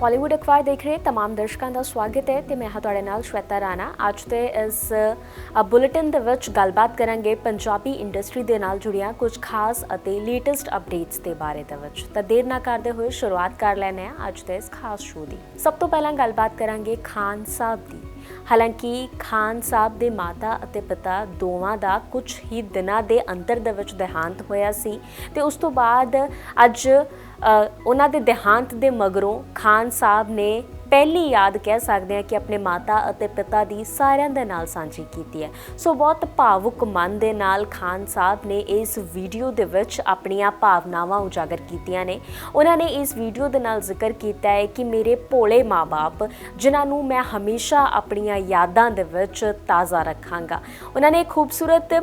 ਬਾਲੀਵੁੱਡ ਅਖਬਾਰ ਦੇਖ ਰਹੇ तमाम ਦਰਸ਼ਕਾਂ ਦਾ ਸਵਾਗਤ ਹੈ ਤੇ ਮੈਂ ਹਾਂ ਤੁਹਾਡੇ ਨਾਲ ਸ਼ਵੇਤਾ ਰਾਣਾ ਅੱਜ ਦੇ ਇਸ ਅ, ਬੁਲੇਟਿਨ ਦੇ ਵਿੱਚ ਗੱਲਬਾਤ ਕਰਾਂਗੇ ਪੰਜਾਬੀ ਇੰਡਸਟਰੀ ਦੇ ਨਾਲ ਜੁੜੀਆਂ ਕੁਝ ਖਾਸ ਅਤੇ ਲੇਟੈਸਟ ਅਪਡੇਟਸ ਦੇ ਬਾਰੇ ਦੇ ਵਿੱਚ ਤਾਂ ਦੇਰ ਨਾ ਕਰਦੇ ਹੋਏ ਸ਼ੁਰੂਆਤ ਕਰ ਲੈਂਦੇ ਹਾਂ ਅੱਜ ਦੇ ਇਸ ਖਾਸ ਸ਼ੋਅ ਦੀ ਸਭ ਤੋਂ ਪਹਿਲਾਂ ਗੱਲਬਾਤ ਕਰਾਂਗੇ ਖਾਨ ਸਾਹਿਬ ਦੀ ਹਾਲਾਂਕਿ ਖਾਨ ਸਾਹਿਬ ਦੇ ਮਾਤਾ ਅਤੇ ਪਿਤਾ ਦੋਵਾਂ ਦਾ ਕੁਝ ਹੀ ਦਿਨਾਂ ਦੇ ਅੰਤਰ ਦੇ ਵਿੱਚ ਦੇਹਾਂਤ ਹੋਇਆ ਸੀ ਤੇ ਉਸ ਤੋਂ ਬਾਅਦ ਅੱਜ ਉਹਨਾਂ ਦੇ ਦੇਹਾਂਤ ਦੇ ਮਗਰੋਂ ਖਾਨ ਸਾਹਿਬ ਨੇ ਪਹਿਲੀ ਯਾਦ ਕਹਿ ਸਕਦੇ ਹਾਂ ਕਿ ਆਪਣੇ ਮਾਤਾ ਅਤੇ ਪਿਤਾ ਦੀ ਸਾਰਿਆਂ ਦੇ ਨਾਲ ਸਾਂਝੀ ਕੀਤੀ ਹੈ। ਸੋ ਬਹੁਤ ਭਾਵੁਕ ਮਨ ਦੇ ਨਾਲ ਖਾਨ ਸਾਹਿਬ ਨੇ ਇਸ ਵੀਡੀਓ ਦੇ ਵਿੱਚ ਆਪਣੀਆਂ ਭਾਵਨਾਵਾਂ ਉਜਾਗਰ ਕੀਤੀਆਂ ਨੇ। ਉਹਨਾਂ ਨੇ ਇਸ ਵੀਡੀਓ ਦੇ ਨਾਲ ਜ਼ਿਕਰ ਕੀਤਾ ਹੈ ਕਿ ਮੇਰੇ ਭੋਲੇ ਮਾਪੇ ਜਿਨ੍ਹਾਂ ਨੂੰ ਮੈਂ ਹਮੇਸ਼ਾ ਆਪਣੀਆਂ ਯਾਦਾਂ ਦੇ ਵਿੱਚ ਤਾਜ਼ਾ ਰੱਖਾਂਗਾ। ਉਹਨਾਂ ਨੇ ਖੂਬਸੂਰਤ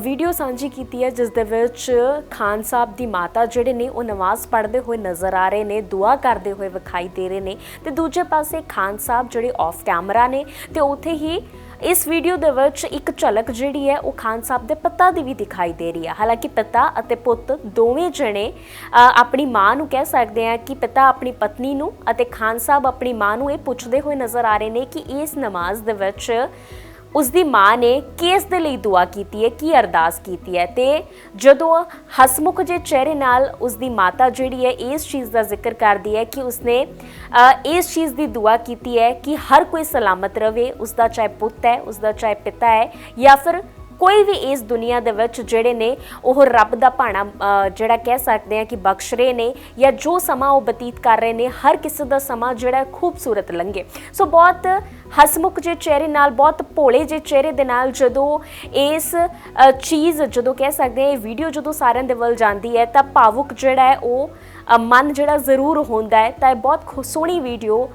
ਵੀਡੀਓ ਸਾਂਝੀ ਕੀਤੀ ਹੈ, ਜਿਸ ਦੇ ਵਿੱਚ ਖਾਨ ਸਾਹਿਬ ਦੀ ਮਾਤਾ ਜਿਹੜੇ ਨੇ, ਉਹ ਨਮਾਜ਼ ਪੜ੍ਹਦੇ ਹੋਏ ਨਜ਼ਰ ਆ ਰਹੇ ਨੇ, ਦੁਆ ਕਰਦੇ ਹੋਏ ਵਿਖਾਈ ਦੇ ਰਹੇ ਨੇ ਤੇ ਦੂਜੇ ਪਾਸੇ ਖਾਨ ਸਾਹਿਬ ਜਿਹੜੇ ਆਫ ਕੈਮਰਾ ਨੇ ਤੇ ਉੱਥੇ ਹੀ ਇਸ ਵੀਡੀਓ ਦੇ ਵਿੱਚ ਇੱਕ ਝਲਕ ਜਿਹੜੀ ਹੈ ਉਹ ਖਾਨ ਸਾਹਿਬ ਦੇ ਪਿਤਾ ਦੀ ਵੀ ਦਿਖਾਈ ਦੇ ਰਹੀ ਹੈ। ਹਾਲਾਂਕਿ ਪਿਤਾ ਅਤੇ ਪੁੱਤ ਦੋਵੇਂ ਜਣੇ ਆਪਣੀ ਮਾਂ ਨੂੰ ਕਹਿ ਸਕਦੇ ਆ ਕਿ ਪਿਤਾ ਆਪਣੀ ਪਤਨੀ ਨੂੰ ਅਤੇ ਖਾਨ ਸਾਹਿਬ ਆਪਣੀ ਮਾਂ ਨੂੰ ਇਹ ਪੁੱਛਦੇ ਹੋਏ ਨਜ਼ਰ ਆ ਰਹੇ ਨੇ ਕਿ ਇਸ ਨਮਾਜ਼ ਦੇ ਵਿੱਚ ਉਸ ਦੀ ਮਾਂ ਨੇ ਕਿਸ ਦੇ ਲਈ ਦੁਆ ਕੀਤੀ ਹੈ, ਕੀ ਅਰਦਾਸ ਕੀਤੀ ਹੈ ਤੇ ਜਦੋਂ ਹਸਮੁਖ ਜੇ ਚਿਹਰੇ ਨਾਲ ਉਸ ਦੀ ਮਾਤਾ ਜਿਹੜੀ ਹੈ, ਇਸ ਚੀਜ਼ ਦਾ ਜ਼ਿਕਰ ਕਰਦੀ ਹੈ ਕਿ ਉਸਨੇ ਇਸ ਚੀਜ਼ ਦੀ ਦੁਆ ਕੀਤੀ ਹੈ ਕਿ ਹਰ ਕੋਈ ਸਲਾਮਤ ਰਵੇ ਉਸ ਦਾ ਚਾਹੇ ਪੁੱਤ ਹੈ ਉਸ ਦਾ ਚਾਹੇ ਪਿਤਾ ਹੈ ਜਾਂ ਫਿਰ ਕੋਈ ਵੀ ਇਸ ਦੁਨੀਆ ਦੇ ਵਿੱਚ ਜਿਹੜੇ ਨੇ ਉਹ ਰੱਬ ਦਾ ਭਾਣਾ ਜਿਹੜਾ ਕਹਿ ਸਕਦੇ ਆ ਕਿ ਬਖਸ਼ ਰਹੇ ਨੇ ਜਾਂ ਜੋ ਸਮਾਂ ਉਹ ਬਤੀਤ ਕਰ ਰਹੇ ਨੇ, ਹਰ ਕਿਸੇ ਦਾ ਸਮਾਂ ਜਿਹੜਾ ਖੂਬਸੂਰਤ ਲੰਘੇ। ਸੋ ਬਹੁਤ ਹਸਮੁਖ ਜੇ ਚਿਹਰੇ ਨਾਲ, ਬਹੁਤ ਭੋਲੇ ਜੇ ਚਿਹਰੇ ਦੇ ਨਾਲ ਜਦੋਂ ਇਸ ਚੀਜ਼ ਜਦੋਂ ਕਹਿ ਸਕਦੇ ਆ ਇਹ ਵੀਡੀਓ ਜਦੋਂ ਸਾਰਿਆਂ ਦੇ ਵੱਲ ਜਾਂਦੀ ਹੈ, ਤਾਂ ਭਾਵੁਕ ਜਿਹੜਾ ਹੈ ਉਹ ਮਨ ਜਿਹੜਾ ਜ਼ਰੂਰ ਹੁੰਦਾ ਹੈ, ਤਾਂ ਇਹ ਬਹੁਤ ਖੂ- ਸੋਹਣੀ ਵੀਡੀਓ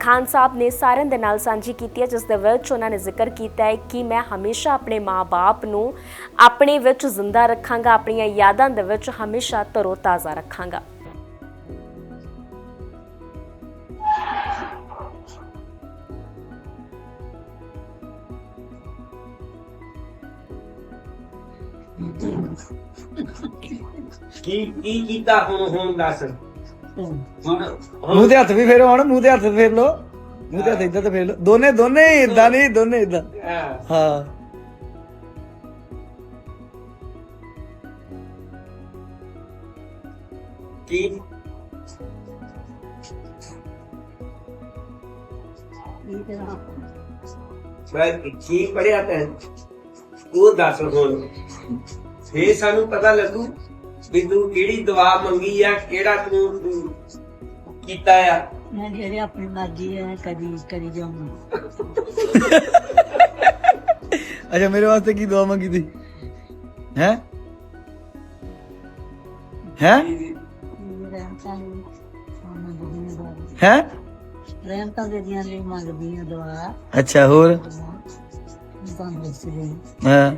ਖਾਨ ਸਾਹਿਬ ਨੇ ਸਾਰਿਆਂ ਦੇ ਨਾਲ ਸਾਂਝੀ ਕੀਤੀ ਹੈ, ਜਿਸ ਦੇ ਵਿੱਚ ਉਹਨਾਂ ਨੇ ਜ਼ਿਕਰ ਕੀਤਾ ਹੈ ਕਿ ਮੈਂ ਹਮੇਸ਼ਾ ਆਪਣੇ ਮਾਪੇ ਨੂੰ ਆਪਣੇ ਵਿੱਚ ਜ਼ਿੰਦਾ ਰੱਖਾਂਗਾ, ਆਪਣੀਆਂ ਯਾਦਾਂ ਦੇ ਵਿੱਚ ਹਮੇਸ਼ਾ ਤਰੋ-ਤਾਜ਼ਾ ਰੱਖਾਂਗਾ। ਕੀ ਕੀ ਕੀਤਾ ਹੁਣ ਹੁਣ ਦੱਸ? ਮੂੰਹ ਤੇ ਹੱਥ ਵੀ ਫੇਰੋ ਹੁਣ ਮੂੰਹ ਤੇ ਹੱਥ ਫੇਰ ਲੋ ਮੂੰਹ ਤੇ ਹੱਥ ਇੱਧਰ ਤੇ ਫੇਰ ਲੋ ਦੋਨੇ ਦੋਨੇ ਇਦਾਂ ਨਹੀਂ ਦੋਨੇ ਇਦਾਂ ਹਾਂ, ਕੀ? ਮੈਂ ਕੀ ਪੜਿਆ ਤੈਂ ਉਹ ਦੱਸ ਹੁਣ। ਫੇਰ ਸਾਨੂੰ ਪਤਾ ਲੱਗੂ। ਵੀ ਤੂੰ ਕਿਹੜੀ ਦਵਾ ਮੰਗੀ ਆ ਕਿਹੜਾ ਤੂੰ ਤੂੰ ਕੀਤਾ ਆ? ਮੈਂ ਜਿਹੜੇ ਆਪਣੀ ਮਰਜ਼ੀ ਹੈ ਕਦੀ ਕਰੀ ਜਾਊਂਗਾ। ਅੱਛਾ ਮੇਰੇ ਵਾਸਤੇ ਕੀ ਦੁਆ ਮੰਗੀ ਤੀ? ਹੈ? ਹੈ? ਹਾਂ ਦੁਆ ਹੈ? ਰਹਿਮਤਾਂ ਦੇ ਦੀਆਂ ਲਈ ਮੰਗਦੀ ਹਾਂ ਦੁਆ ਅੱਛਾ ਹੋਰ? ਰਹੀ ਹਾਂ?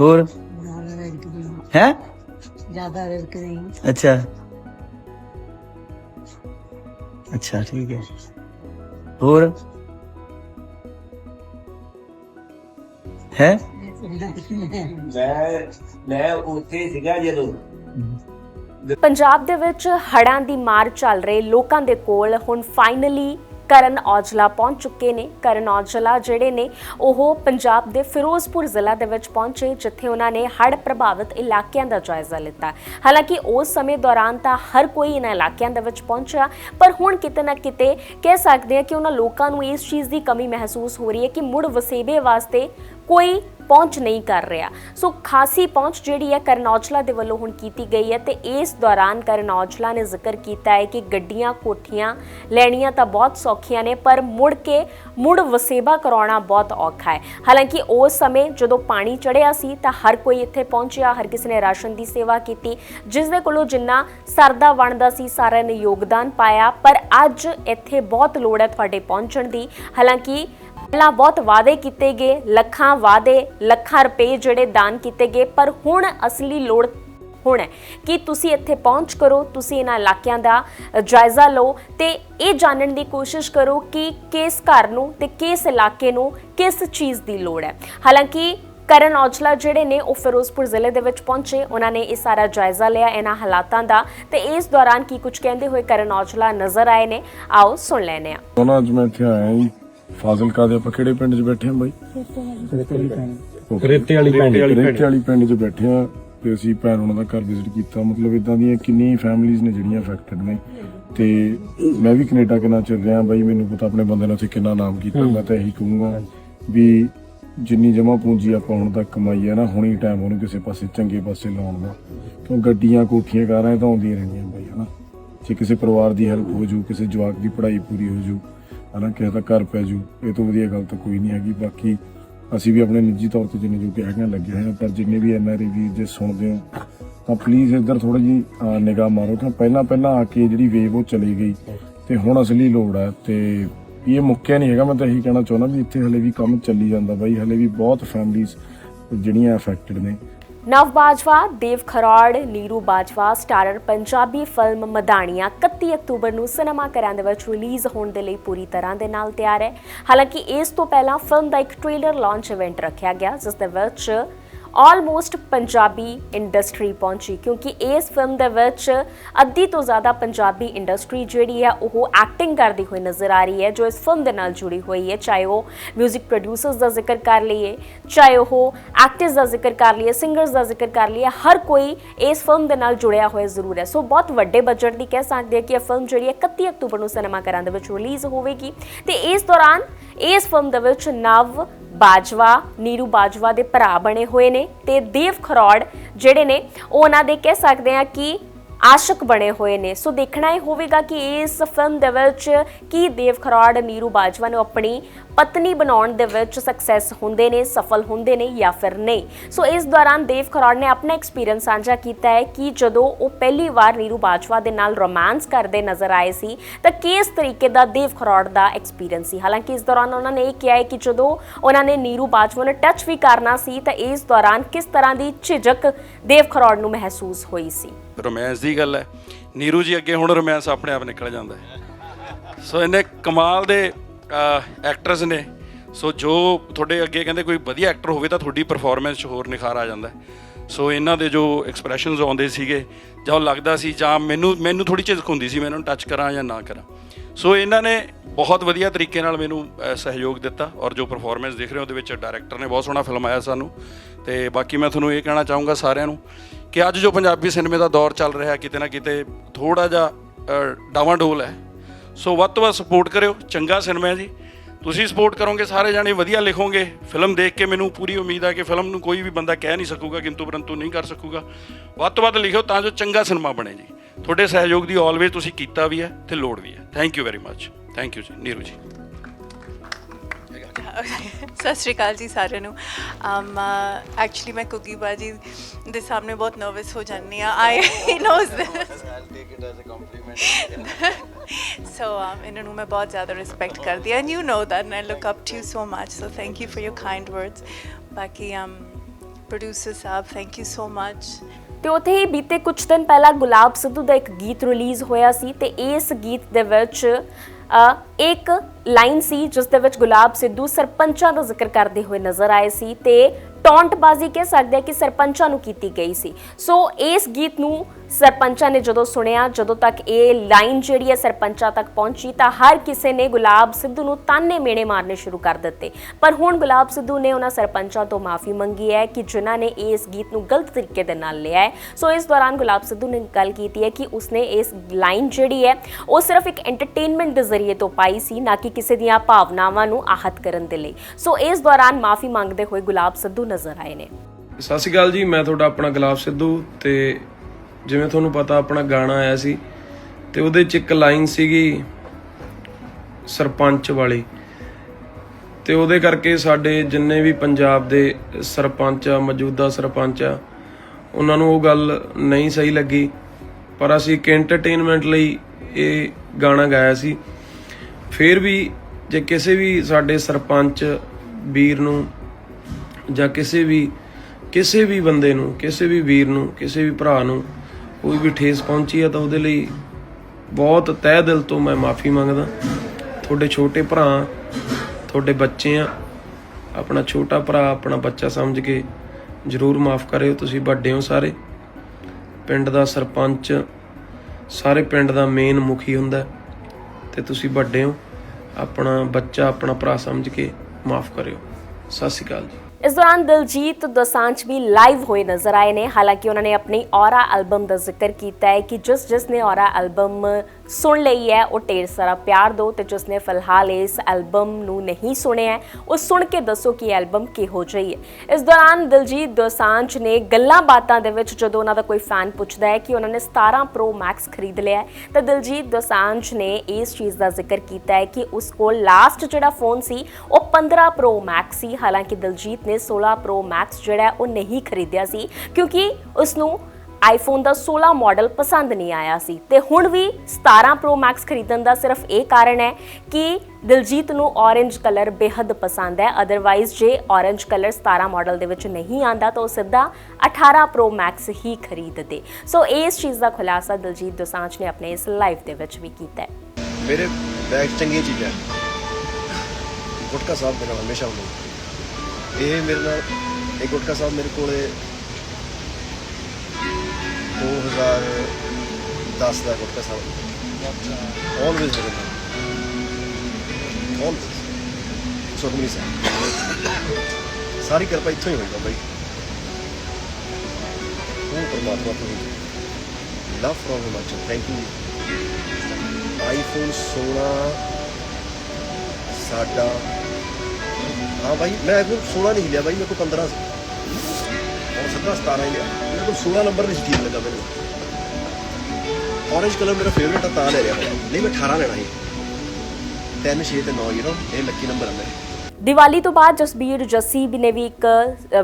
ਹੋਰ? ਹੈ? ਜ਼ਿਆਦਾ ਰਿਜ਼ਕ ਦੀ ਅੱਛਾ। ਅੱਛਾ ਠੀਕ ਹੈ। ਹੋਰ? ਹੈ? ਮੈਂ ਮੈਂ ਉੱਥੇ ਸੀਗਾ ਜਦੋਂ ਪੰਜਾਬ ਦੇ ਵਿੱਚ ਹੜ੍ਹਾਂ ਦੀ ਮਾਰ ਚੱਲ ਰਹੇ ਲੋਕਾਂ ਦੇ ਕੋਲ। ਹੁਣ ਫਾਈਨਲੀ ਕਰਨ ਔਜਲਾ ਪਹੁੰਚ ਚੁੱਕੇ ਨੇ। ਕਰਨ ਔਜਲਾ ਜਿਹੜੇ ਨੇ, ਉਹ ਪੰਜਾਬ ਦੇ ਫਿਰੋਜ਼ਪੁਰ ਜ਼ਿਲ੍ਹਾ ਦੇ ਵਿੱਚ ਪਹੁੰਚੇ, ਜਿੱਥੇ ਉਹਨਾਂ ਨੇ ਹੜ੍ਹ ਪ੍ਰਭਾਵਿਤ ਇਲਾਕਿਆਂ ਦਾ ਜਾਇਜ਼ਾ ਲਿੱਤਾ। ਹਾਲਾਂਕਿ ਉਸ ਸਮੇਂ ਦੌਰਾਨ ਤਾਂ ਹਰ ਕੋਈ ਇਹਨਾਂ ਇਲਾਕਿਆਂ ਦੇ ਵਿੱਚ ਪਹੁੰਚਿਆ, ਪਰ ਹੁਣ ਕਿਤੇ ਨਾ ਕਿਤੇ ਕਹਿ ਸਕਦੇ ਆ ਕਿ ਉਹਨਾਂ ਲੋਕਾਂ ਨੂੰ ਇਸ ਚੀਜ਼ ਦੀ ਕਮੀ ਮਹਿਸੂਸ ਹੋ ਰਹੀ ਹੈ ਕਿ ਮੁੜ ਵਸੇਬੇ ਵਾਸਤੇ ਕੋਈ ਪਹੁੰਚ ਨਹੀਂ ਕਰ ਰਿਹਾ। ਸੋ ਖਾਸੀ ਪਹੁੰਚ ਜਿਹੜੀ ਹੈ ਕਰਨ ਔਜਲਾ ਦੇ ਵੱਲੋਂ ਹੁਣ ਕੀਤੀ ਗਈ ਹੈ ਤੇ ਇਸ ਦੌਰਾਨ ਕਰਨ ਔਜਲਾ ਨੇ ਜ਼ਿਕਰ ਕੀਤਾ ਹੈ ਕਿ ਗੱਡੀਆਂ, ਕੋਠੀਆਂ ਲੈਣੀਆਂ ਤਾਂ ਬਹੁਤ ਸੌਖੀਆਂ ਨੇ, ਪਰ ਮੁੜ ਕੇ ਮੁੜ ਵਸੇਬਾ ਕਰਾਉਣਾ ਬਹੁਤ ਔਖਾ ਹੈ। ਹਾਲਾਂਕਿ ਉਸ ਸਮੇਂ ਜਦੋਂ ਪਾਣੀ ਚੜਿਆ ਸੀ ਤਾਂ ਹਰ ਕੋਈ ਇੱਥੇ ਪਹੁੰਚਿਆ, ਹਰ ਕਿਸੇ ਨੇ ਰਾਸ਼ਨ ਦੀ ਸੇਵਾ ਕੀਤੀ, ਜਿਸ ਦੇ ਕੋਲੋਂ ਜਿੰਨਾ ਸਰਦਾ ਬਣਦਾ ਸੀ, ਸਾਰਿਆਂ ਨੇ ਯੋਗਦਾਨ ਪਾਇਆ। ਪਰ ਅੱਜ ਇੱਥੇ ਬਹੁਤ ਲੋੜ ਹੈ ਤੁਹਾਡੇ ਪਹੁੰਚਣ ਦੀ। ਹਾਲਾਂਕਿ ਪਹਿਲਾਂ ਬਹੁਤ ਵਾਅਦੇ ਕੀਤੇ ਗਏ, ਲੱਖਾਂ ਵਾਅਦੇ, ਲੱਖਾਂ ਰੁਪਏ ਜਿਹੜੇ ਦਾਨ ਕੀਤੇ ਗਏ, ਪਰ ਹੁਣ ਅਸਲੀ ਲੋੜ ਹੁਣ ਹੈ ਕਿ ਤੁਸੀਂ ਇੱਥੇ ਪਹੁੰਚ ਕਰੋ, ਤੁਸੀਂ ਇਹਨਾਂ ਇਲਾਕਿਆਂ ਦਾ ਜਾਇਜ਼ਾ ਲਓ ਤੇ ਇਹ ਜਾਣਨ ਦੀ ਕੋਸ਼ਿਸ਼ ਕਰੋ ਕਿ ਕਿਸ ਘਰ ਨੂੰ ਤੇ ਕਿਸ ਇਲਾਕੇ ਨੂੰ ਕਿਸ ਚੀਜ਼ ਦੀ ਲੋੜ ਹੈ। ਹਾਲਾਂਕਿ ਕਰਨ ਔਜਲਾ ਜਿਹੜੇ ਨੇ ਉਹ ਫਿਰੋਜ਼ਪੁਰ ਜ਼ਿਲ੍ਹੇ ਦੇ ਵਿੱਚ ਪਹੁੰਚੇ, ਉਹਨਾਂ ਨੇ ਇਹ ਸਾਰਾ ਜਾਇਜ਼ਾ ਲਿਆ ਇਹਨਾਂ ਹਾਲਾਤਾਂ ਦਾ ਤੇ ਇਸ ਦੌਰਾਨ ਕੀ ਕੁਝ ਕਹਿੰਦੇ ਹੋਏ ਕਰਨ ਔਜਲਾ ਨਜ਼ਰ ਆਏ ਨੇ, ਆਓ ਸੁਣ ਲੈਨੇ ਆ ਉਹਨਾਂ ਅੱਜ ਮੈਂ ਇੱਥੇ ਆਇਆ ਜੀ। ਫਾਜ਼ਿਲਕਾ ਦੇ ਆਪਾਂ ਕਿਹੜੇ ਪਿੰਡ 'ਚ ਬੈਠੇ ਹਾਂ ਬਾਈ? ਰੇਤੇ ਵਾਲੀ ਪਿੰਡ। ਰੇਤੇ ਵਾਲੀ ਪਿੰਡ 'ਚ ਬੈਠੇ ਹਾਂ ਤੇ ਅਸੀਂ ਭੈਣ ਉਹਨਾਂ ਦਾ ਘਰ ਵਿਜ਼ਿਟ ਕੀਤਾ। ਮਤਲਬ ਇਦਾਂ ਦੀਆਂ ਕਿੰਨੀ ਫੈਮਿਲੀਆਂ ਨੇ ਜਿਹੜੀਆਂ ਅਫੈਕਟਡ ਨੇ। ਤੇ ਮੈਂ ਵੀ ਕੈਨੇਡਾ ਕਿੰਨਾ ਚਿਰ ਰਿਹਾ ਬਾਈ ਮੈਨੂੰ ਪਤਾ ਆਪਣੇ ਬੰਦੇ ਨੇ ਉੱਥੇ ਕਿੰਨਾ ਨਾਮ ਕੀਤਾ। ਮੈਂ ਤਾਂ ਇਹੀ ਕਹੂੰਗਾ ਵੀ ਜਿੰਨੀ ਜਮਾ ਪੂੰਜੀ ਆਪਾਂ ਹੁਣ ਤੱਕ ਕਮਾਈ ਹੈ ਨਾ ਹੁਣੀ ਟਾਈਮ ਉਹਨੂੰ ਕਿਸੇ ਪਾਸੇ ਚੰਗੇ ਪਾਸੇ ਲਾਉਣ ਦਾ। ਕਿਉਂ ਗੱਡੀਆਂ ਕੋਠੀਆਂ ਕਾਰਾਂ ਇਹ ਤਾਂ ਆਉਂਦੀਆਂ ਰਹਿੰਦੀਆਂ ਬਾਈ ਹਨਾ। ਜੇ ਕਿਸੇ ਪਰਿਵਾਰ ਦੀ ਹੈਲਪ ਹੋ ਜੂ ਕਿਸੇ ਜਵਾਕ ਦੀ ਪੜ੍ਹਾਈ ਪੂਰੀ ਹੋ ਜੂ ਹਨਾ, ਕਿਸੇ ਦਾ ਘਰ ਪੈ ਜੂ, ਇਹ ਤੋਂ ਵਧੀਆ ਗੱਲ ਤਾਂ ਕੋਈ ਨਹੀਂ ਹੈਗੀ। ਬਾਕੀ ਅਸੀਂ ਵੀ ਆਪਣੇ ਨਿੱਜੀ ਤੌਰ ਤੇ ਜਿੰਨੇ ਜੋ ਕਿ ਹੈਗੇ ਲੱਗੇ ਹੋਏ ਹਾਂ ਪਰ ਜਿੰਨੇ ਵੀ ਐਨਆਰਆਈ ਵੀ ਜੇ ਸੁਣਦੇ ਹੋ, ਤਾਂ ਪਲੀਜ਼ ਇੱਧਰ ਥੋੜੀ ਜੀ ਨਿਗਾਹ ਮਾਰੋ। ਕਿ ਪਹਿਲਾਂ ਪਹਿਲਾਂ ਆ ਕੇ ਜਿਹੜੀ ਵੇਵ ਉਹ ਚਲੀ ਗਈ ਤੇ ਹੁਣ ਅਸਲੀ ਲੋੜ ਹੈ ਤੇ ਇਹ ਮੁੱਕਿਆ ਨਹੀਂ ਹੈਗਾ। ਮੈਂ ਤਾਂ ਇਹੀ ਕਹਿਣਾ ਚਾਹੁੰਦਾ ਵੀ ਇੱਥੇ ਹਲੇ ਵੀ ਕੰਮ ਚੱਲੀ ਜਾਂਦਾ ਬਾਈ। ਹਲੇ ਵੀ ਬਹੁਤ ਫੈਮਲੀਆਂ ਜਿਹੜੀਆਂ ਅਫੈਕਟਡ ਨੇ। ਨਵ ਬਾਜਵਾ, ਦੇਵ ਖਰੋੜ, ਨੀਰੂ ਬਾਜਵਾ, ਸਟਾਰਰ ਪੰਜਾਬੀ ਫਿਲਮ ਮਦਾਨੀਆਂ 31 ਅਕਤੂਬਰ ਨੂੰ ਸਿਨੇਮਾ ਘਰਾਂ ਦੇ ਵਿੱਚ ਰਿਲੀਜ਼ ਹੋਣ ਦੇ ਲਈ ਪੂਰੀ ਤਰ੍ਹਾਂ ਦੇ ਨਾਲ ਤਿਆਰ ਹੈ। ਹਾਲਾਂਕਿ ਇਸ ਤੋਂ ਪਹਿਲਾਂ ਫਿਲਮ ਦਾ ਇੱਕ ਟ੍ਰੇਲਰ ਲਾਂਚ ਇਵੈਂਟ ਰੱਖਿਆ ਗਿਆ, ਜਿਸ ਦੇ ਵਿੱਚ ਆਲਮੋਸਟ ਪੰਜਾਬੀ ਇੰਡਸਟਰੀ ਪਹੁੰਚੀ, ਕਿਉਂਕਿ ਇਸ ਫਿਲਮ ਦੇ ਵਿੱਚ ਅੱਧੀ ਤੋਂ ਜ਼ਿਆਦਾ ਪੰਜਾਬੀ ਇੰਡਸਟਰੀ ਜਿਹੜੀ ਹੈ, ਉਹ ਐਕਟਿੰਗ ਕਰਦੀ ਹੋਈ ਨਜ਼ਰ ਆ ਰਹੀ ਹੈ, ਜੋ ਇਸ ਫਿਲਮ ਦੇ ਨਾਲ ਜੁੜੀ ਹੋਈ ਹੈ, ਚਾਹੇ ਉਹ 뮤직 ਪ੍ਰੋਡਿਊਸਰਸ ਦਾ ਜ਼ਿਕਰ ਕਰ ਲਈਏ, ਚਾਹੇ ਉਹ ਐਕਟਰਸ ਦਾ ਜ਼ਿਕਰ ਕਰ ਲਈਏ ਸਿੰਗਰਸ ਦਾ ਜ਼ਿਕਰ ਕਰ ਲਈਏ, ਹਰ ਕੋਈ ਇਸ ਫਿਲਮ ਦੇ ਨਾਲ ਜੁੜਿਆ ਹੋਇਆ ਜ਼ਰੂਰ ਹੈ। ਸੋ ਬਹੁਤ ਵੱਡੇ ਬਜਟ ਦੀ ਕਹਿ ਸਕਦੇ ਹਾਂ ਕਿ ਇਹ ਫਿਲਮ ਜਿਹੜੀ ਹੈ 31 ਅਕਤੂਬਰ ਨੂੰ ਸਿਨੇਮਾ ਘਰਾਂ ਦੇ ਵਿੱਚ ਰਿਲੀਜ਼ ਹੋਵੇਗੀ। ਤੇ ਇਸ ਦੌਰਾਨ ਇਸ ਫਿਲਮ ਦੇ ਵਿੱਚ ਨਵ ਬਾਜਵਾ, ਨੀਰੂ ਬਾਜਵਾ ਦੇ ਭਰਾ ਬਣੇ ਹੋਏ ਨੇ ਤੇ ਦੇਵ ਖਰੋੜ ਜਿਹੜੇ ਨੇ, ਉਹ ਉਹਨਾਂ ਦੇ ਕਹਿ ਸਕਦੇ ਆ ਕਿ ਆਸ਼ਿਕ ਬਣੇ ਹੋਏ ਨੇ। ਸੋ ਦੇਖਣਾ ਇਹ ਹੋਵੇਗਾ ਕਿ ਇਸ ਫਿਲਮ ਦੇ ਵਿੱਚ ਕੀ ਦੇਵ ਖਰੋੜ ਨੀਰੂ ਬਾਜਵਾ ਨੂੰ ਆਪਣੀ ਪਤਨੀ ਬਣਾਉਣ ਦੇ ਵਿੱਚ ਸਕਸੈਸ ਹੁੰਦੇ ਨੇ, ਸਫਲ ਹੁੰਦੇ ਨੇ ਜਾਂ ਫਿਰ ਨਹੀਂ। ਸੋ ਇਸ ਦੌਰਾਨ ਦੇਵ ਖਰੋੜ ਨੇ ਆਪਣਾ ਐਕਸਪੀਰੀਅੰਸ ਸਾਂਝਾ ਕੀਤਾ ਹੈ ਕਿ ਜਦੋਂ ਉਹ ਪਹਿਲੀ ਵਾਰ ਨੀਰੂ ਬਾਜਵਾ ਦੇ ਨਾਲ ਰੋਮਾਂਸ ਕਰਦੇ ਨਜ਼ਰ ਆਏ ਸੀ, ਤਾਂ ਕਿਸ ਤਰੀਕੇ ਦਾ ਦੇਵ ਖਰੋੜ ਦਾ ਐਕਸਪੀਰੀਅੰਸ ਸੀ। ਹਾਲਾਂਕਿ ਇਸ ਦੌਰਾਨ ਉਹਨਾਂ ਨੇ ਇਹ ਕਿਹਾ ਹੈ ਕਿ ਜਦੋਂ ਉਹਨਾਂ ਨੇ ਨੀਰੂ ਬਾਜਵਾ ਨੂੰ ਟੱਚ ਵੀ ਕਰਨਾ ਸੀ, ਤਾਂ ਇਸ ਦੌਰਾਨ ਕਿਸ ਤਰ੍ਹਾਂ ਦੀ ਝਿਜਕ ਦੇਵ ਖਰੋੜ ਨੂੰ ਮਹਿਸੂਸ ਹੋਈ ਸੀ। ਰੋਮਾਂਸ ਦੀ ਗੱਲ ਹੈ। ਨੀਰੂ ਜੀ ਅੱਗੇ ਹੁਣ ਰੋਮਾਂਸ ਆਪਣੇ ਆਪ ਨਿਕਲ ਜਾਂਦਾ ਹੈ। ਸੋ ਇਹਨੇ ਕਮਾਲ ਦੇ ਐਕਟਰਸ ਨੇ। ਸੋ ਜੋ ਤੁਹਾਡੇ ਅੱਗੇ ਕਹਿੰਦੇ ਕੋਈ ਵਧੀਆ ਐਕਟਰ ਹੋਵੇ ਤਾਂ ਤੁਹਾਡੀ ਪਰਫਾਰਮੈਂਸ 'ਚ ਹੋਰ ਨਿਖਾਰ ਆ ਜਾਂਦਾ ਸੋ ਇਹਨਾਂ ਦੇ ਜੋ ਐਕਸਪ੍ਰੈਸ਼ਨਸ ਆਉਂਦੇ ਸੀਗੇ, ਜਾਂ ਉਹ ਲੱਗਦਾ ਸੀ, ਜਾਂ ਮੈਨੂੰ ਮੈਨੂੰ ਥੋੜੀ ਝਿਜਕ ਹੁੰਦੀ ਸੀ, ਮੈਂ ਇਹਨਾਂ ਨੂੰ ਟੱਚ ਕਰਾਂ ਜਾਂ ਨਾ ਕਰਾਂ। ਸੋ ਇਹਨਾਂ ਨੇ ਬਹੁਤ ਵਧੀਆ ਤਰੀਕੇ ਨਾਲ ਮੈਨੂੰ ਸਹਿਯੋਗ ਦਿੱਤਾ ਔਰ ਜੋ ਪਰਫਾਰਮੈਂਸ ਦੇਖ ਰਹੇ ਹੋ ਉਹਦੇ ਵਿੱਚ ਡਾਇਰੈਕਟਰ ਨੇ ਬਹੁਤ ਸੋਹਣਾ ਫਿਲਮ ਆਇਆ ਸਾਨੂੰ। ਤੇ ਬਾਕੀ ਮੈਂ ਤੁਹਾਨੂੰ ਇਹ ਕਹਿਣਾ ਚਾਹੂੰਗਾ ਸਾਰਿਆਂ ਨੂੰ ਕਿ ਅੱਜ ਜੋ ਪੰਜਾਬੀ ਸਿਨੇਮੇ ਦਾ ਦੌਰ ਚੱਲ ਰਿਹਾ, ਕਿਤੇ ਨਾ ਕਿਤੇ ਥੋੜਾ ਜਿਹਾ ਡਾਵਾਂਡੋਲ ਹੈ। ਸੋ ਵੱਧ ਤੋਂ ਵੱਧ ਸਪੋਰਟ ਕਰਿਓ, ਚੰਗਾ ਸਿਨੇਮਾ ਹੈ ਜੀ। ਤੁਸੀਂ ਸਪੋਰਟ ਕਰੋਗੇ, ਸਾਰੇ ਜਾਣੇ ਵਧੀਆ ਲਿਖੋਗੇ। ਫਿਲਮ ਦੇਖ ਕੇ ਮੈਨੂੰ ਪੂਰੀ ਉਮੀਦ ਹੈ ਕਿ ਫਿਲਮ ਨੂੰ ਕੋਈ ਵੀ ਬੰਦਾ ਕਹਿ ਨਹੀਂ ਸਕੂਗਾ, ਕਿੰਤੂ ਪਰੰਤੂ ਨਹੀਂ ਕਰ ਸਕੂਗਾ। ਵੱਧ ਤੋਂ ਵੱਧ ਲਿਖਿਓ ਤਾਂ ਜੋ ਚੰਗਾ ਸਿਨੇਮਾ ਬਣੇ ਜੀ। ਤੁਹਾਡੇ ਸਹਿਯੋਗ ਦੀ ਆਲਵੇਜ਼ ਤੁਸੀਂ ਕੀਤਾ ਵੀ ਹੈ ਤੇ ਲੋੜ ਵੀ ਹੈ। Thank you very much thank you ji. Neeru ji. ਸਤਿ ਸ਼੍ਰੀ ਅਕਾਲ ਜੀ ਸਾਰਿਆਂ ਨੂੰ। ਅਮ ਐਕਚੁਅਲੀ ਮੈਂ ਕੁਗੀ ਬਾਜੀ ਦੇ ਸਾਹਮਣੇ ਬਹੁਤ ਨਰਵਸ ਹੋ ਜਾਂਦੀ ਆ ਆਈ ਹੀ ਨੋਜ਼ ਦਿਸ ਸੋ ਇਹਨਾਂ ਨੂੰ ਮੈਂ ਬਹੁਤ ਜ਼ਿਆਦਾ ਰਿਸਪੈਕਟ ਕਰਦੀ ਆ and you know that I look up to you so much so thank you for your kind words ਬਾਕੀ ਅਮ ਪ੍ਰੋਡਿਊਸਰ ਸਾਹਿਬ ਥੈਂਕ ਯੂ ਸੋ ਮੱਚ ਤੇ ਉੱਥੇ ਹੀ ਬੀਤੇ ਕੁਝ ਦਿਨ ਪਹਿਲਾਂ ਗੁਲਾਬ ਸਿੱਧੂ ਦਾ ਇੱਕ ਗੀਤ ਰਿਲੀਜ਼ ਹੋਇਆ ਸੀ ਤੇ ਇਸ ਗੀਤ ਦੇ ਵਿੱਚ ਇੱਕ ਲਾਈਨ ਸੀ ਜਿਸ ਦੇ ਵਿੱਚ ਗੁਲਾਬ ਸਿੱਧੂ ਸਰਪੰਚਾਂ ਦਾ ਜ਼ਿਕਰ ਕਰਦੇ ਹੋਏ ਨਜ਼ਰ ਆਏ ਸੀ ਤੇ ਟੌਂਟਬਾਜ਼ੀ ਕਹਿ ਸਕਦੇ ਆ ਕਿ ਸਰਪੰਚਾਂ ਨੂੰ ਕੀਤੀ ਗਈ ਸੀ। ਸੋ ਇਸ ਗੀਤ ਨੂੰ ਸਰਪੰਚਾਂ ਨੇ ਜਦੋਂ ਸੁਣਿਆ, ਜਦੋਂ ਤੱਕ ਇਹ ਲਾਈਨ ਜਿਹੜੀ ਹੈ ਸਰਪੰਚਾਂ ਤੱਕ ਪਹੁੰਚੀ, ਤਾਂ ਹਰ ਕਿਸੇ ਨੇ ਗੁਲਾਬ ਸਿੱਧੂ ਨੂੰ ਤਾਨੇ ਮੇਣੇ ਮਾਰਨੇ ਸ਼ੁਰੂ ਕਰ ਦਿੱਤੇ। ਪਰ ਹੁਣ ਗੁਲਾਬ ਸਿੱਧੂ ਨੇ ਉਹਨਾਂ ਸਰਪੰਚਾਂ ਤੋਂ ਮਾਫੀ ਮੰਗੀ ਹੈ ਕਿ ਜਿਨ੍ਹਾਂ ਨੇ ਇਸ ਗੀਤ ਨੂੰ ਗਲਤ ਤਰੀਕੇ ਦੇ ਨਾਲ ਲਿਆ ਹੈ। ਸੋ ਇਸ ਦੌਰਾਨ ਗੁਲਾਬ ਸਿੱਧੂ ਨੇ ਗੱਲ ਕੀਤੀ ਹੈ ਕਿ ਉਸਨੇ ਇਸ ਲਾਈਨ ਜਿਹੜੀ ਹੈ, ਉਹ ਸਿਰਫ ਇੱਕ ਐਂਟਰਟੇਨਮੈਂਟ ਦੇ ਜ਼ਰੀਏ ਤੋਂ ਪਾਈ ਸੀ, ਨਾ ਕਿ ਕਿਸੇ ਦੀਆਂ ਭਾਵਨਾਵਾਂ ਨੂੰ ਆਹਤ ਕਰਨ ਦੇ ਲਈ। ਸੋ ਇਸ ਦੌਰਾਨ ਮਾਫੀ ਮੰਗਦੇ ਹੋਏ ਗੁਲਾਬ ਸਿੱਧੂ ਨਜ਼ਰ ਆਏ ਨੇ। ਸਤਿ ਸ਼੍ਰੀ ਅਕਾਲ ਜੀ, ਮੈਂ ਤੁਹਾਡਾ ਆਪਣਾ ਗੁਲਾਬ ਸਿੱਧੂ ਤੇ ਜਿਵੇਂ ਤੁਹਾਨੂੰ ਪਤਾ ਆਪਣਾ ਗਾਣਾ ਆਇਆ ਸੀ ਤੇ ਉਹਦੇ ਚ ਇੱਕ ਲਾਈਨ ਸੀਗੀ ਸਰਪੰਚ ਵਾਲੀ। ਤੇ ਉਹਦੇ ਕਰਕੇ ਸਾਡੇ ਜਿੰਨੇ ਵੀ ਪੰਜਾਬ ਦੇ ਸਰਪੰਚ ਆ, ਮੌਜੂਦਾ ਸਰਪੰਚ ਆ, ਉਹਨਾਂ ਨੂੰ ਉਹ ਗੱਲ ਨਹੀਂ ਸਹੀ ਲੱਗੀ। ਪਰ ਅਸੀਂ ਇੱਕ ਐਂਟਰਟੇਨਮੈਂਟ ਲਈ ਇਹ ਗਾਣਾ ਗਾਇਆ ਸੀ। ਫਿਰ ਵੀ ਜੇ ਕਿਸੇ ਵੀ ਸਾਡੇ ਸਰਪੰਚ ਵੀਰ ਨੂੰ ਜਾਂ ਕਿਸੇ ਵੀ ਕਿਸੇ ਵੀ ਬੰਦੇ ਨੂੰ, ਕਿਸੇ ਵੀ ਵੀਰ ਨੂੰ, ਕਿਸੇ ਵੀ ਭਰਾ ਨੂੰ ਕੋਈ ਵੀ ਠੇਸ ਪਹੁੰਚੀ ਹੈ ਤਾਂ ਉਹਦੇ ਲਈ ਬਹੁਤ ਤਹਿ ਦਿਲ ਤੋਂ ਮੈਂ ਮਾਫੀ ਮੰਗਦਾ। ਤੁਹਾਡੇ ਛੋਟੇ ਭਰਾ, ਤੁਹਾਡੇ ਬੱਚੇ ਆ, ਆਪਣਾ ਛੋਟਾ ਭਰਾ, ਆਪਣਾ ਬੱਚਾ ਸਮਝ ਕੇ ਜਰੂਰ ਮਾਫ ਕਰਿਓ, ਤੁਸੀਂ ਵੱਡੇ ਹੋ ਸਾਰੇ। ਪਿੰਡ ਦਾ ਸਰਪੰਚ, ਸਾਰੇ ਪਿੰਡ ਦਾ ਮੇਨ ਮੁਖੀ ਹੁੰਦਾ ਹੈ ਤੇ ਤੁਸੀਂ ਵੱਡੇ ਹੋ। ਆਪਣਾ ਬੱਚਾ, ਆਪਣਾ ਭਰਾ ਸਮਝ ਕੇ ਮਾਫ ਕਰਿਓ। ਸਤਿ ਸ਼੍ਰੀ ਅਕਾਲ ਜੀ। ਇਸ ਦੌਰਾਨ ਦਿਲਜੀਤ ਦੋਸਾਂਝ ਵੀ ਲਾਈਵ ਹੋਏ ਨਜ਼ਰ ਆਏ ਨੇ। ਹਾਲਾਂਕਿ ਉਹਨਾਂ ਨੇ ਆਪਣੀ ਔਰਾ ਐਲਬਮ ਦਾ ਜ਼ਿਕਰ ਕੀਤਾ ਹੈ ਕਿ ਜਿਸ ਜਿਸ ਨੇ ਔਰਾ ਐਲਬਮ ਸੁਣ ਲਈ ਹੈ, ਉਹ ਢੇਰ ਸਾਰਾ ਪਿਆਰ ਦਿਓ ਤੇ ਜਿਸ ਨੇ ਫਿਲਹਾਲ ਇਸ ਐਲਬਮ ਨੂੰ ਨਹੀਂ ਸੁਣਿਆ ਉਹ ਸੁਣ ਕੇ ਦੱਸੋ ਕਿ ਐਲਬਮ ਕਿਹੋ ਜਿਹੀ ਹੈ। ਇਸ ਦੌਰਾਨ ਦਿਲਜੀਤ ਦੋਸਾਂਝ ਨੇ ਗੱਲਾਂ ਬਾਤਾਂ ਦੇ ਵਿੱਚ ਜਦੋਂ ਉਹਨਾਂ ਦਾ ਕੋਈ ਫੈਨ ਪੁੱਛਦਾ ਹੈ ਕਿ ਉਹਨਾਂ ਨੇ 17 ਪ੍ਰੋ ਮੈਕਸ ਖਰੀਦ ਲਿਆ ਤਾਂ ਦਿਲਜੀਤ ਦੋਸਾਂਝ ਨੇ ਇਸ ਚੀਜ਼ ਦਾ ਜ਼ਿਕਰ ਕੀਤਾ ਹੈ ਕਿ ਉਸ ਕੋਲ ਲਾਸਟ ਜਿਹੜਾ ਫੋਨ ਸੀ, ਉਹ 15 ਪ੍ਰੋ ਮੈਕਸ ਸੀ। ਹਾਲਾਂਕਿ ਦਿਲਜੀਤ ਨੇ 16 ਪ੍ਰੋ ਮੈਕਸ ਜਿਹੜਾ ਉਹ ਨਹੀਂ ਖਰੀਦਿਆ ਸੀ ਕਿਉਂਕਿ ਉਸ ਨੂੰ ਆਈਫੋਨ ਦਾ 16 ਮਾਡਲ ਪਸੰਦ ਨਹੀਂ ਆਇਆ ਸੀ। ਤੇ ਹੁਣ ਵੀ 17 ਪ੍ਰੋ ਮੈਕਸ ਖਰੀਦਣ ਦਾ ਸਿਰਫ ਇਹ ਕਾਰਨ ਹੈ ਕਿ ਦਿਲਜੀਤ ਨੂੰ orange ਕਲਰ ਬੇहद ਪਸੰਦ ਹੈ। ਅਦਰਵਾਈਜ਼ ਜੇ orange ਕਲਰ 17 ਮਾਡਲ ਦੇ ਵਿੱਚ ਨਹੀਂ ਆਂਦਾ ਤਾਂ ਉਹ ਸਿੱਧਾ 18 ਪ੍ਰੋ ਮੈਕਸ ਹੀ ਖਰੀਦਦੇ। ਸੋ ਇਸ ਚੀਜ਼ ਦਾ ਖੁਲਾਸਾ ਦਿਲਜੀਤ ਦੋਸਾਂਝ ਨੇ ਆਪਣੇ ਇਸ ਲਾਈਵ ਦੇ ਵਿੱਚ ਵੀ ਕੀਤਾ ਹੈ। ਮੇਰੇ ਬੈਗ ਚੰਗੀਆਂ ਚੀਜ਼ਾਂ ਗੁਟਕਾ ਸਾਹਿਬ ਮੇਰੇ ਨਾਲ ਹਮੇਸ਼ਾ ਹੁੰਦੇ ਇਹ ਮੇਰੇ ਨਾਲ, ਇਹ ਗੁਟਕਾ ਸਾਹਿਬ ਮੇਰੇ ਕੋਲੇ 2010 ਦਾ ਗੁਟਕਾ ਸਾਹਿਬ। ਆਲਵੇਜ਼ ਮੇਰੇ ਨਾਲ। ਸੁਖਮਨੀ ਸਾਹਿਬ। ਸਾਰੀ ਕਿਰਪਾ ਇੱਥੋਂ ਹੀ ਹੋਈ ਬਾਈ ਜੀ। ਉਹ ਪਰਮਾਤਮਾ ਤੋਂ love from Himachal thank you iPhone 16 ਸਾਡਾ ਹਾਂ ਭਾਈ ਮੈਂ ਆਈਫੋਨ 16 ਨਹੀਂ ਲਿਆ ਭਾਈ ਮੇਰੇ ਕੋਲ 15 ਸੀ। ਹੁਣ ਸਿੱਧਾ 17 ਹੀ ਲਿਆ। ਮੇਰੇ ਕੋਲ 16 ਨੰਬਰ ਨਹੀਂ ਸੀ ਠੀਕ ਲੱਗਾ ਮੈਨੂੰ। Orange ਕਲਰ ਮੇਰਾ ਫੇਵਰੇਟ ਤਾਂ ਲੈ ਲਿਆ ਮੈਂ ਨਹੀਂ, ਮੈਂ 18 ਲੈਣਾ ਸੀ। 3 6 ਤੇ 9 ਯੂ ਇਹ ਲੱਕੀ ਨੰਬਰ ਆ ਮੇਰੇ। ਦੀਵਾਲੀ ਤੋਂ ਬਾਅਦ ਜਸਬੀਰ ਜੱਸੀ ਨੇ ਵੀ ਇੱਕ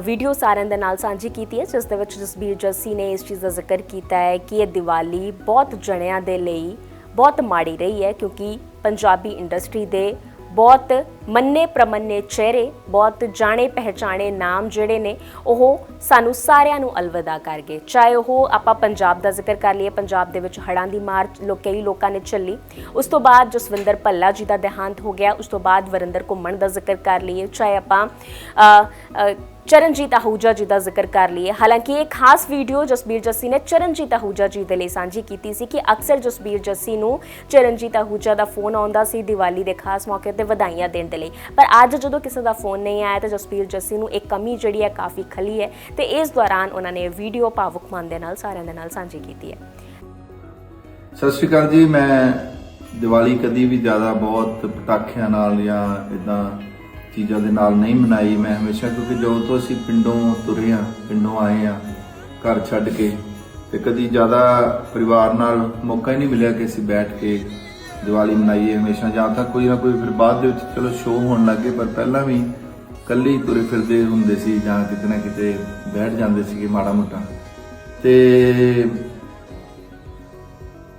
ਵੀਡੀਓ ਸਾਰਿਆਂ ਦੇ ਨਾਲ ਸਾਂਝੀ ਕੀਤੀ ਹੈ, ਜਿਸ ਦੇ ਵਿੱਚ ਜਸਬੀਰ ਜੱਸੀ ਨੇ ਇਸ ਚੀਜ਼ ਦਾ ਜ਼ਿਕਰ ਕੀਤਾ ਹੈ ਕਿ ਇਹ ਦੀਵਾਲੀ ਬਹੁਤ ਜਣਿਆਂ ਦੇ ਲਈ ਬਹੁਤ ਮਾੜੀ ਰਹੀ ਹੈ, ਕਿਉਂਕਿ ਪੰਜਾਬੀ ਇੰਡਸਟਰੀ ਦੇ ਬਹੁਤ ਮੰਨੇ ਪ੍ਰਮੰਨੇ ਚਿਹਰੇ, ਬਹੁਤ ਜਾਣੇ ਪਹਿਚਾਣੇ ਨਾਮ ਜਿਹੜੇ ਨੇ, ਉਹ ਸਾਨੂੰ ਸਾਰਿਆਂ ਨੂੰ ਅਲਵਿਦਾ ਕਰ ਗਏ ਚਾਹੇ ਉਹ ਆਪਾਂ ਪੰਜਾਬ ਦਾ ਜ਼ਿਕਰ ਕਰ ਲਈਏ, ਪੰਜਾਬ ਦੇ ਵਿੱਚ ਹੜ੍ਹਾਂ ਦੀ ਮਾਰ ਲੋਕ ਕਈ ਲੋਕਾਂ ਨੇ ਚੱਲੀ ਉਸ ਤੋਂ ਬਾਅਦ ਜਸਵਿੰਦਰ ਭੱਲਾ ਜੀ ਦਾ ਦੇਹਾਂਤ ਹੋ ਗਿਆ। ਉਸ ਤੋਂ ਬਾਅਦ ਵਰਿੰਦਰ ਘੁੰਮਣ ਦਾ ਜ਼ਿਕਰ ਕਰ ਲਈਏ। ਚਾਹੇ ਆਪਾਂ ਚਰਨਜੀਤ ਆਹੂਜਾ ਜੀ ਦਾ ਜ਼ਿਕਰ ਕਰ ਲਈਏ। ਹਾਲਾਂਕਿ ਇਹ ਖਾਸ ਵੀਡੀਓ ਜਸਬੀਰ ਜੱਸੀ ਨੇ ਚਰਨਜੀਤ ਆਹੂਜਾ ਜੀ ਦੇ ਲਈ ਸਾਂਝੀ ਕੀਤੀ ਸੀ ਕਿ ਅਕਸਰ ਜਸਬੀਰ ਜੱਸੀ ਨੂੰ ਚਰਨਜੀਤ ਆਹੂਜਾ ਦਾ ਫੋਨ ਆਉਂਦਾ ਸੀ ਦੀਵਾਲੀ ਦੇ ਖਾਸ ਮੌਕੇ ਤੇ ਵਧਾਈਆਂ ਦੇਣ ਦੇ ਲਈ। ਪਰ ਅੱਜ ਜਦੋਂ ਕਿਸੇ ਦਾ ਫੋਨ ਨਹੀਂ ਆਇਆ ਤਾਂ ਜਸਬੀਰ ਜੱਸੀ ਨੂੰ ਇੱਕ ਕਮੀ ਜਿਹੜੀ ਹੈ ਕਾਫੀ ਖਲੀ ਹੈ ਤੇ ਇਸ ਦੌਰਾਨ ਉਹਨਾਂ ਨੇ ਵੀਡੀਓ ਭਾਵੁਕ ਮਨ ਦੇ ਨਾਲ ਸਾਰਿਆਂ ਦੇ ਨਾਲ ਸਾਂਝੀ ਕੀਤੀ ਹੈ। ਸਤਿ ਸ਼੍ਰੀ ਅਕਾਲ ਜੀ, ਮੈਂ ਦੀਵਾਲੀ ਕਦੀ ਵੀ ਜ਼ਿਆਦਾ ਬਹੁਤ ਪਟਾਖਿਆਂ ਨਾਲ ਜਾਂ ਇਦਾਂ ਚੀਜ਼ਾਂ ਦੇ ਨਾਲ ਨਹੀਂ ਮਨਾਈ। ਮੈਂ ਹਮੇਸ਼ਾ ਕਿਉਂਕਿ ਜਦੋਂ ਤੋਂ ਅਸੀਂ ਪਿੰਡੋਂ ਤੁਰੇ ਆ ਪਿੰਡੋਂ ਆਏ ਆ ਘਰ ਛੱਡ ਕੇ ਤੇ ਕਦੀ ਜ਼ਿਆਦਾ ਪਰਿਵਾਰ ਨਾਲ ਮੌਕਾ ਹੀ ਨਹੀਂ ਮਿਲਿਆ ਕਿ ਅਸੀਂ ਬੈਠ ਕੇ ਦੀਵਾਲੀ ਮਨਾਈਏ, ਹਮੇਸ਼ਾ ਜਾਂ ਤਾਂ ਕੋਈ ਨਾ ਕੋਈ ਫਿਰ ਬਾਅਦ ਦੇ ਵਿੱਚ ਚਲੋ ਸ਼ੋਅ ਹੋਣ ਲੱਗੇ ਪਰ ਪਹਿਲਾਂ ਵੀ ਇਕੱਲੇ ਹੀ ਤੁਰੇ ਫਿਰਦੇ ਹੁੰਦੇ ਸੀ ਜਾਂ ਕਿਤੇ ਨਾ ਕਿਤੇ ਬੈਠ ਜਾਂਦੇ ਸੀਗੇ ਮਾੜਾ ਮੋਟਾ। ਤੇ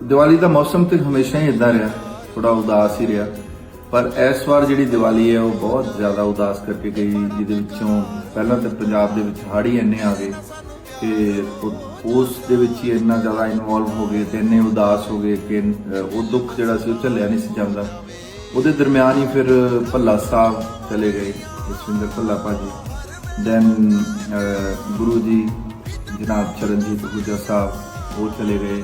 ਦੀਵਾਲੀ ਦਾ ਮੌਸਮ ਤੇ ਹਮੇਸ਼ਾ ਹੀ ਇਦਾਂ ਰਿਹਾ ਥੋੜਾ ਉਦਾਸ ਹੀ ਰਿਹਾ। ਪਰ ਇਸ ਵਾਰ ਜਿਹੜੀ ਦੀਵਾਲੀ ਹੈ, ਉਹ ਬਹੁਤ ਜ਼ਿਆਦਾ ਉਦਾਸ ਕਰਕੇ ਗਈ, ਜਿਹਦੇ ਵਿੱਚੋਂ ਪਹਿਲਾਂ ਤਾਂ ਪੰਜਾਬ ਦੇ ਵਿੱਚ ਹਾੜੀ ਇੰਨੇ ਆ ਗਏ ਕਿ ਉਸ ਦੇ ਵਿੱਚ ਹੀ ਇੰਨਾ ਜ਼ਿਆਦਾ ਇਨਵੋਲਵ ਹੋ ਗਏ ਤੇ ਇੰਨੇ ਉਦਾਸ ਹੋ ਗਏ ਕਿ ਉਹ ਦੁੱਖ ਜਿਹੜਾ ਸੀ ਉਹ ਝੱਲਿਆ ਨਹੀਂ ਸੀ ਜਾਂਦਾ। ਉਹਦੇ ਦਰਮਿਆਨ ਹੀ ਫਿਰ ਭੱਲਾ ਸਾਹਿਬ ਚਲੇ ਗਏ, ਜਸਵਿੰਦਰ ਭੱਲਾ ਭਾਜੀ। ਦੈਨ ਗੁਰੂ ਜੀ, ਜਨਾਬ ਚਰਨਜੀਤ ਹੁਜਾ ਸਾਹਿਬ, ਉਹ ਚਲੇ ਗਏ।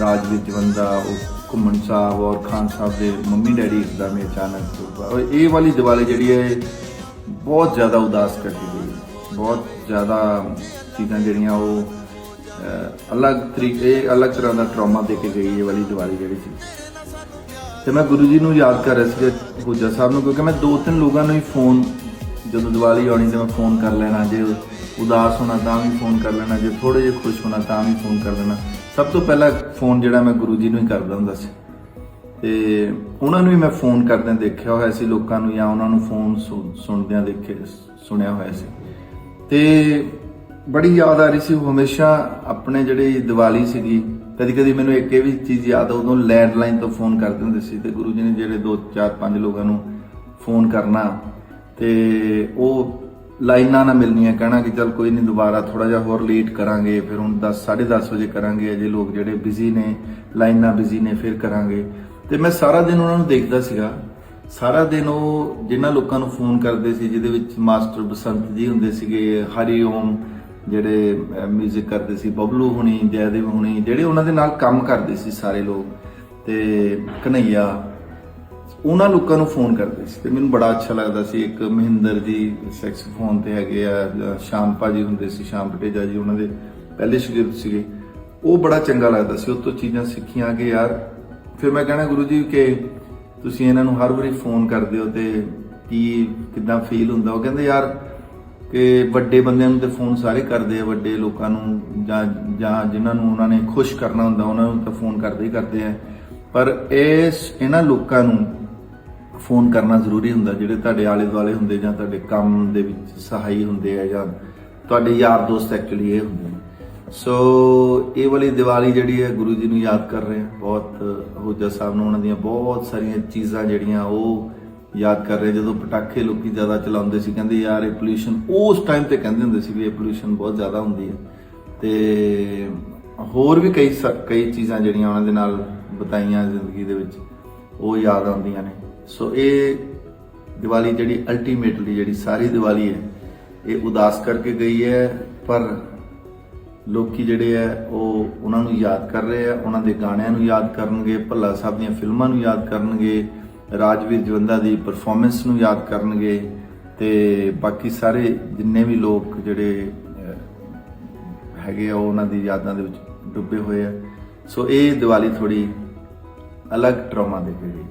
ਰਾਜਵੀਰ ਜਵੰਦਾ ਉਹ ਘੁੰਮਣ ਸਾਹਿਬ ਔਰ ਖਾਨ ਸਾਹਿਬ ਦੇ ਮੰਮੀ ਡੈਡੀ ਦਾ ਮੇ ਅਚਾਨਕ ਔਰ ਇਹ ਵਾਲੀ ਦੀਵਾਲੀ ਜਿਹੜੀ ਹੈ, ਬਹੁਤ ਜ਼ਿਆਦਾ ਉਦਾਸ ਕਰਦੀ ਗਈ ਬਹੁਤ ਜ਼ਿਆਦਾ ਚੀਜ਼ਾਂ ਜਿਹੜੀਆਂ ਉਹ ਅਲੱਗ ਤਰੀਕੇ, ਇਹ ਅਲੱਗ ਤਰ੍ਹਾਂ ਦਾ ਟਰਾਮਾ ਦੇ ਕੇ ਗਈ ਇਹ ਵਾਲੀ ਦੀਵਾਲੀ ਜਿਹੜੀ ਸੀ। ਤੇ ਮੈਂ ਗੁਰੂ ਜੀ ਨੂੰ ਯਾਦ ਕਰ ਰਿਹਾ ਸੀ ਹੁਜਾ ਸਾਹਿਬ ਨੂੰ, ਕਿਉਂਕਿ ਮੈਂ ਦੋ ਤਿੰਨ ਲੋਕਾਂ ਨੂੰ ਹੀ ਫੋਨ ਜਦੋਂ ਦੀਵਾਲੀ ਆਉਣੀ ਤੇ ਮੈਂ ਫੋਨ ਕਰ ਲੈਣਾ, ਜੇ ਉਦਾਸ ਹੋਣਾ ਤਾਂ ਵੀ ਫੋਨ ਕਰ ਲੈਣਾ, ਜੇ ਥੋੜੇ ਜਿਹਾ ਖੁਸ਼ ਹੋਣਾ ਤਾਂ ਵੀ ਫੋਨ ਕਰ ਲੈਣਾ। ਸਭ ਤੋਂ ਪਹਿਲਾਂ ਫੋਨ ਜਿਹੜਾ ਮੈਂ ਗੁਰੂ ਜੀ ਨੂੰ ਹੀ ਕਰਦਾ ਹੁੰਦਾ ਸੀ। ਤੇ ਉਹਨਾਂ ਨੂੰ ਹੀ ਮੈਂ ਫੋਨ ਕਰਦਿਆਂ ਦੇਖਿਆ ਹੋਇਆ ਸੀ, ਲੋਕਾਂ ਨੂੰ ਜਾਂ ਉਹਨਾਂ ਨੂੰ ਫੋਨ ਸੁ- ਸੁਣਦਿਆਂ ਦੇਖੇ, ਸੁਣਿਆ ਹੋਇਆ ਸੀ। ਤੇ ਬੜੀ ਯਾਦ ਆ ਰਹੀ ਸੀ, ਉਹ ਹਮੇਸ਼ਾ ਆਪਣੇ ਜਿਹੜੀ ਦੀਵਾਲੀ ਸੀਗੀ ਕਦੀ ਕਦੀ ਮੈਨੂੰ ਇੱਕ ਇਹ ਵੀ ਚੀਜ਼ ਯਾਦ ਆ, ਉਦੋਂ ਲੈਂਡਲਾਈਨ ਤੋਂ ਫੋਨ ਕਰਦੇ ਹੁੰਦੇ ਸੀ ਤੇ ਗੁਰੂ ਜੀ ਨੇ ਜਿਹੜੇ 2 4 5 ਲੋਕਾਂ ਨੂੰ ਫੋਨ ਕਰਨਾ, ਤੇ ਉਹ ਲਾਈਨਾਂ ਨਾ ਮਿਲਣੀਆਂ, ਕਹਿਣਾ ਕਿ ਚਲ ਕੋਈ ਨਹੀਂ, ਦੁਬਾਰਾ ਥੋੜਾ ਜਿਹਾ ਹੋਰ ਲੇਟ ਕਰਾਂਗੇ, ਫਿਰ ਹੁਣ 10 10:30 ਵਜੇ ਕਰਾਂਗੇ, ਅਜੇ ਲੋਕ ਜਿਹੜੇ ਬਿਜ਼ੀ ਨੇ, ਲਾਈਨਾਂ ਬਿਜ਼ੀ ਨੇ, ਫਿਰ ਕਰਾਂਗੇ। ਤੇ ਮੈਂ ਸਾਰਾ ਦਿਨ ਉਹਨਾਂ ਨੂੰ ਦੇਖਦਾ ਸੀਗਾ। ਸਾਰਾ ਦਿਨ ਉਹ ਜਿਨ੍ਹਾਂ ਲੋਕਾਂ ਨੂੰ ਫੋਨ ਕਰਦੇ ਸੀ, ਜਿਹਦੇ ਵਿੱਚ ਮਾਸਟਰ ਬਸੰਤ ਜੀ ਹੁੰਦੇ ਸੀਗੇ, ਹਰੀ ਓਮ ਜਿਹੜੇ 뮤직 ਕਰਦੇ ਸੀ, ਬਬਲੂ ਹੁਣੀ, ਜੈਦੇਵ ਹੁਣੀ, ਜਿਹੜੇ ਉਹਨਾਂ ਦੇ ਨਾਲ ਕੰਮ ਕਰਦੇ ਸੀ ਸਾਰੇ ਲੋਕ, ਤੇ ਕਨਈਆ ਉਹਨਾਂ ਲੋਕਾਂ ਨੂੰ ਫੋਨ ਕਰਦੇ ਸੀ, ਤੇ ਮੈਨੂੰ ਬੜਾ ਅੱਛਾ ਲੱਗਦਾ ਸੀ। ਇੱਕ ਮਹਿੰਦਰ ਜੀ ਸੈਕਸੋਫੋਨ ਤੇ ਹੈਗੇ ਆ, ਜਾਂ ਸ਼ਾਮ ਭਾਜੀ ਹੁੰਦੇ ਸੀ, ਸ਼ਾਮ ਪਟੇਜਾ ਜੀ, ਉਹਨਾਂ ਦੇ ਪਹਿਲੇ ਸ਼ਾਗਿਰਦ ਸੀਗੇ। ਉਹ ਬੜਾ ਚੰਗਾ ਲੱਗਦਾ ਸੀ, ਉਹ ਤੋਂ ਚੀਜ਼ਾਂ ਸਿੱਖੀਆਂ ਕਿ ਯਾਰ, ਫਿਰ ਮੈਂ ਕਹਿਣਾ ਗੁਰੂ ਜੀ ਕਿ ਤੁਸੀਂ ਇਹਨਾਂ ਨੂੰ ਹਰ ਵਾਰੀ ਫੋਨ ਕਰਦੇ ਹੋ ਤੇ ਕੀ, ਕਿਦਾਂ ਫੀਲ ਹੁੰਦਾ? ਉਹ ਕਹਿੰਦੇ, ਯਾਰ ਕਿ ਵੱਡੇ ਬੰਦਿਆਂ ਨੂੰ ਤੇ ਫੋਨ ਸਾਰੇ ਕਰਦੇ ਆ, ਵੱਡੇ ਲੋਕਾਂ ਨੂੰ ਜਾਂ ਜਾਂ ਜਿਨ੍ਹਾਂ ਨੂੰ ਉਹਨਾਂ ਨੇ ਖੁਸ਼ ਕਰਨਾ ਹੁੰਦਾ, ਉਹਨਾਂ ਨੂੰ ਤਾਂ ਫੋਨ ਕਰਦੇ ਹੀ ਕਰਦੇ ਆ। ਪਰ ਇਸ, ਇਹਨਾਂ ਲੋਕਾਂ ਨੂੰ ਫੋਨ ਕਰਨਾ ਜ਼ਰੂਰੀ ਹੁੰਦਾ, ਜਿਹੜੇ ਤੁਹਾਡੇ ਆਲੇ ਦੁਆਲੇ ਹੁੰਦੇ ਜਾਂ ਤੁਹਾਡੇ ਕੰਮ ਦੇ ਵਿੱਚ ਸਹਾਈ ਹੁੰਦੇ ਆ ਜਾਂ ਤੁਹਾਡੇ ਯਾਰ ਦੋਸਤ ਐਕਚੁਅਲੀ ਇਹ ਹੁੰਦੇ ਨੇ ਸੋ ਇਹ ਵਾਲੀ ਦੀਵਾਲੀ ਜਿਹੜੀ ਹੈ, ਗੁਰੂ ਜੀ ਨੂੰ ਯਾਦ ਕਰ ਰਹੇ ਹਾਂ ਬਹੁਤ ਹੋਜਾ ਸਾਹਿਬ ਨੂੰ ਉਹਨਾਂ ਦੀਆਂ ਬਹੁਤ ਸਾਰੀਆਂ ਚੀਜ਼ਾਂ ਜਿਹੜੀਆਂ ਉਹ ਯਾਦ ਕਰ ਰਹੇ ਜਦੋਂ ਪਟਾਕੇ ਲੋਕੀ ਜ਼ਿਆਦਾ ਚਲਾਉਂਦੇ ਸੀ, ਕਹਿੰਦੇ ਯਾਰ ਇਹ ਪੋਲੂਸ਼ਨ ਉਸ ਟਾਈਮ ਤੇ ਕਹਿੰਦੇ ਹੁੰਦੇ ਸੀ ਵੀ ਇਹ ਪੋਲੂਸ਼ਨ ਬਹੁਤ ਜ਼ਿਆਦਾ ਹੁੰਦੀ ਹੈ। ਤੇ ਹੋਰ ਵੀ ਕਈ ਸ- ਕਈ ਚੀਜ਼ਾਂ ਜਿਹੜੀਆਂ ਉਹਨਾਂ ਦੇ ਨਾਲ ਬਤਾਈਆਂ ਜ਼ਿੰਦਗੀ ਦੇ ਵਿੱਚ, ਉਹ ਯਾਦ ਆਉਂਦੀਆਂ ਨੇ। ਸੋ ਇਹ ਦੀਵਾਲੀ ਜਿਹੜੀ ਅਲਟੀਮੇਟਲੀ ਜਿਹੜੀ ਸਾਰੀ ਦੀਵਾਲੀ ਹੈ, ਇਹ ਉਦਾਸ ਕਰਕੇ ਗਈ ਹੈ, ਪਰ ਲੋਕੀ ਜਿਹੜੇ ਆ ਉਹ ਉਹਨਾਂ ਨੂੰ ਯਾਦ ਕਰ ਰਹੇ ਆ ਉਹਨਾਂ ਦੇ ਗਾਣਿਆਂ ਨੂੰ ਯਾਦ ਕਰਨਗੇ, ਭੱਲਾ ਸਾਹਿਬ ਦੀਆਂ ਫਿਲਮਾਂ ਨੂੰ ਯਾਦ ਕਰਨਗੇ ਰਾਜਵੀਰ ਜਵੰਦਾ ਦੀ ਪਰਫਾਰਮੈਂਸ ਨੂੰ ਯਾਦ ਕਰਨਗੇ ਤੇ ਬਾਕੀ ਸਾਰੇ ਜਿੰਨੇ ਵੀ ਲੋਕ ਜਿਹੜੇ ਹੈਗੇ ਆ ਉਹ ਉਹਨਾਂ ਦੀ ਯਾਦਾਂ ਦੇ ਵਿੱਚ ਡੁੱਬੇ ਹੋਏ ਆ। ਸੋ ਇਹ ਦੀਵਾਲੀ ਥੋੜੀ ਅਲੱਗ ਟਰਾਮਾ ਦੇ ਕੇ ਗਈ।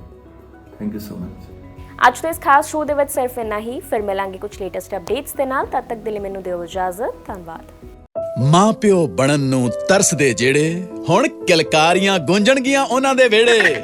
ਥੈਂਕ ਯੂ ਸੋ ਮਚ ਅੱਜ ਦੇ ਇਸ ਖਾਸ ਸ਼ੋਅ ਦੇ ਵਿੱਚ ਸਿਰਫ ਇੰਨਾ ਹੀ। ਫਿਰ ਮਿਲਾਂਗੇ ਕੁਝ ਲੇਟੈਸਟ ਅਪਡੇਟਸ ਦੇ ਨਾਲ। ਤਦ ਤੱਕ ਦੇ ਲਈ ਮੈਨੂੰ ਦਿਓ ਇਜਾਜ਼ਤ। ਧੰਨਵਾਦ। ਮਾਂ ਪਿਓ ਬਣਨ ਨੂੰ ਤਰਸਦੇ ਜਿਹੜੇ ਹੁਣ ਕਿਲਕਾਰੀਆਂ ਗੂੰਜਣਗੀਆਂ ਉਹਨਾਂ ਦੇ ਵਿਹੜੇ।